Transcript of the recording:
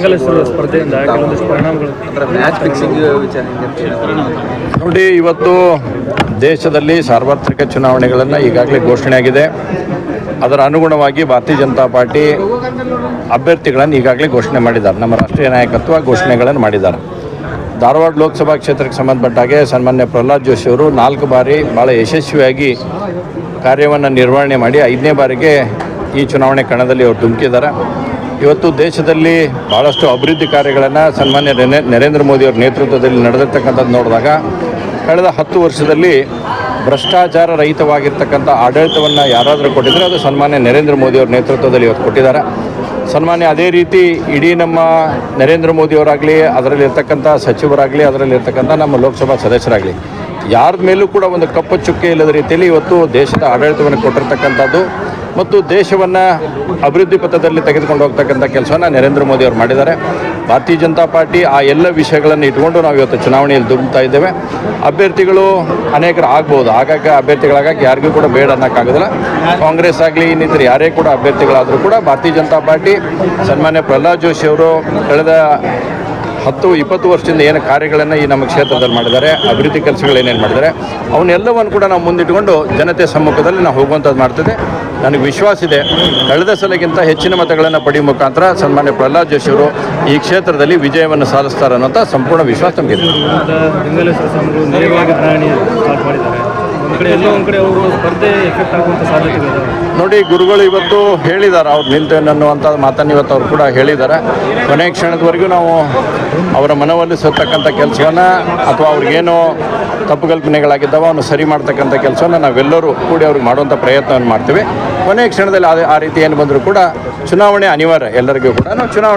ಸ್ಪರ್ಧೆಯಿಂದ ಕೆಲವೊಂದಿಷ್ಟು ಪರಿಣಾಮಗಳು ಅಂದ್ರೆ ಮ್ಯಾಚ್ ಫಿಕ್ಸಿಂಗ್ ವಿಚಾರ ಹೆಂಗಿರ್ತೀವಿ ನೋಡಿ ಇವತ್ತು ದೇಶದಲ್ಲಿ ಸಾರ್ವತ್ರಿಕ ಚುನಾವಣೆಗಳನ್ನು ಈಗಾಗಲೇ ಘೋಷಣೆಯಾಗಿದೆ ಅದರ ಅನುಗುಣವಾಗಿ ಭಾರತೀಯ ಜನತಾ ಪಾರ್ಟಿ ಅಭ್ಯರ್ಥಿಗಳನ್ನು ಈಗಾಗಲೇ ಘೋಷಣೆ ಮಾಡಿದ್ದಾರೆ. ನಮ್ಮ ರಾಷ್ಟ್ರೀಯ ನಾಯಕತ್ವ ಘೋಷಣೆಗಳನ್ನು ಮಾಡಿದ್ದಾರೆ. ಧಾರವಾಡ ಲೋಕಸಭಾ ಕ್ಷೇತ್ರಕ್ಕೆ ಸಂಬಂಧಪಟ್ಟಾಗೆ ಸನ್ಮಾನ್ಯ ಪ್ರಹ್ಲಾದ್ ಜೋಶಿ ಅವರು ನಾಲ್ಕು ಬಾರಿ ಭಾಳ ಯಶಸ್ವಿಯಾಗಿ ಕಾರ್ಯವನ್ನು ನಿರ್ವಹಣೆ ಮಾಡಿ ಐದನೇ ಬಾರಿಗೆ ಈ ಚುನಾವಣೆ ಕಣದಲ್ಲಿ ಅವರು ಧುಮುಕಿದ್ದಾರೆ. ಇವತ್ತು ದೇಶದಲ್ಲಿ ಭಾಳಷ್ಟು ಅಭಿವೃದ್ಧಿ ಕಾರ್ಯಗಳನ್ನು ಸನ್ಮಾನ್ಯ ನರೇಂದ್ರ ಮೋದಿ ಅವರ ನೇತೃತ್ವದಲ್ಲಿ ನಡೆದಿರ್ತಕ್ಕಂಥದ್ದು ನೋಡಿದಾಗ ಕಳೆದ ಹತ್ತು ವರ್ಷದಲ್ಲಿ ಭ್ರಷ್ಟಾಚಾರ ರಹಿತವಾಗಿರ್ತಕ್ಕಂಥ ಆಡಳಿತವನ್ನು ಯಾರಾದರೂ ಕೊಟ್ಟಿದ್ರೆ ಅದು ಸನ್ಮಾನ್ಯ ನರೇಂದ್ರ ಮೋದಿ ಅವರ ನೇತೃತ್ವದಲ್ಲಿ ಇವತ್ತು ಕೊಟ್ಟಿದ್ದಾರೆ. ಸನ್ಮಾನ್ಯ ಅದೇ ರೀತಿ ಇಡೀ ನಮ್ಮ ನರೇಂದ್ರ ಮೋದಿಯವರಾಗಲಿ ಅದರಲ್ಲಿರ್ತಕ್ಕಂಥ ಸಚಿವರಾಗಲಿ ಅದರಲ್ಲಿರ್ತಕ್ಕಂಥ ನಮ್ಮ ಲೋಕಸಭಾ ಸದಸ್ಯರಾಗಲಿ ಯಾರ ಮೇಲೂ ಕೂಡ ಒಂದು ಕಪ್ಪು ಚುಕ್ಕೆ ಇಲ್ಲದ ರೀತಿಯಲ್ಲಿ ಇವತ್ತು ದೇಶದ ಆಡಳಿತವನ್ನು ಕೊಟ್ಟಿರ್ತಕ್ಕಂಥದ್ದು ಮತ್ತು ದೇಶವನ್ನು ಅಭಿವೃದ್ಧಿ ಪಥದಲ್ಲಿ ತೆಗೆದುಕೊಂಡು ಹೋಗ್ತಕ್ಕಂಥ ಕೆಲಸವನ್ನು ನರೇಂದ್ರ ಮೋದಿ ಅವರು ಮಾಡಿದ್ದಾರೆ. ಭಾರತೀಯ ಜನತಾ ಪಾರ್ಟಿ ಆ ಎಲ್ಲ ವಿಷಯಗಳನ್ನು ಇಟ್ಕೊಂಡು ನಾವು ಇವತ್ತು ಚುನಾವಣೆಯಲ್ಲಿ ದುಂಬ್ತಾ ಇದ್ದೇವೆ. ಅಭ್ಯರ್ಥಿಗಳು ಅನೇಕರು ಆಗ್ಬೋದು. ಆಗಾಗ ಅಭ್ಯರ್ಥಿಗಳಾಗಕ್ಕೆ ಯಾರಿಗೂ ಕೂಡ ಬೇಡ ಅನ್ನೋಕ್ಕಾಗೋದಿಲ್ಲ. ಕಾಂಗ್ರೆಸ್ ಆಗಲಿ, ಇನ್ನಿತರ ಯಾರೇ ಕೂಡ ಅಭ್ಯರ್ಥಿಗಳಾದರೂ ಕೂಡ ಭಾರತೀಯ ಜನತಾ ಪಾರ್ಟಿ ಸನ್ಮಾನ್ಯ ಪ್ರಹ್ಲಾದ್ ಜೋಶಿ ಅವರು ಕಳೆದ ಹತ್ತು, ಇಪ್ಪತ್ತು ವರ್ಷದಿಂದ ಏನು ಕಾರ್ಯಗಳನ್ನು ಈ ನಮ್ಮ ಕ್ಷೇತ್ರದಲ್ಲಿ ಮಾಡಿದ್ದಾರೆ, ಅಭಿವೃದ್ಧಿ ಕೆಲಸಗಳು ಏನೇನು ಮಾಡಿದ್ದಾರೆ, ಅವನ್ನೆಲ್ಲವನ್ನು ಕೂಡ ನಾವು ಮುಂದಿಟ್ಟುಕೊಂಡು ಜನತೆ ಸಮ್ಮುಖದಲ್ಲಿ ನಾವು ಹೋಗುವಂಥದ್ದು ಮಾಡ್ತಿದೆ ನನಗೆ ವಿಶ್ವಾಸ ಇದೆ. ಕಳೆದ ಸಲಕ್ಕಿಂತ ಹೆಚ್ಚಿನ ಮತಗಳನ್ನು ಪಡೆಯುವ ಮುಖಾಂತರ ಸನ್ಮಾನ್ಯ ಪ್ರಹ್ಲಾದ್ ಜೋಶಿ ಅವರು ಈ ಕ್ಷೇತ್ರದಲ್ಲಿ ವಿಜಯವನ್ನು ಸಾಧಿಸ್ತಾರೆ ಅನ್ನೋಂಥ ಸಂಪೂರ್ಣ ವಿಶ್ವಾಸ ನಮಗಿದೆ. ನೋಡಿ ಗುರುಗಳು ಇವತ್ತು ಹೇಳಿದ್ದಾರೆ ಅವ್ರು ನಿಲ್ತೇನೆ ಅನ್ನುವಂಥ ಮಾತನ್ನು ಇವತ್ತು ಅವ್ರು ಕೂಡ ಹೇಳಿದ್ದಾರೆ. ಕೊನೆ ಕ್ಷಣದವರೆಗೂ ನಾವು ಅವರ ಮನವೊಲಿಸತಕ್ಕಂಥ ಕೆಲಸವನ್ನು ಅಥವಾ ಅವ್ರಿಗೇನು ತಪ್ಪು ಕಲ್ಪನೆಗಳಾಗಿದ್ದಾವೆ ಅವನು ಸರಿ ಮಾಡ್ತಕ್ಕಂಥ ಕೆಲಸವನ್ನು ನಾವೆಲ್ಲರೂ ಕೂಡಿ ಅವ್ರಿಗೆ ಮಾಡುವಂಥ ಪ್ರಯತ್ನವನ್ನು ಮಾಡ್ತೀವಿ. ಕೊನೆಯ ಕ್ಷಣದಲ್ಲಿ ಆ ರೀತಿ ಏನು ಬಂದರೂ ಕೂಡ ಚುನಾವಣೆ ಅನಿವಾರ್ಯ, ಎಲ್ಲರಿಗೂ ಕೂಡ. ನಾವು ಚುನಾವಣೆ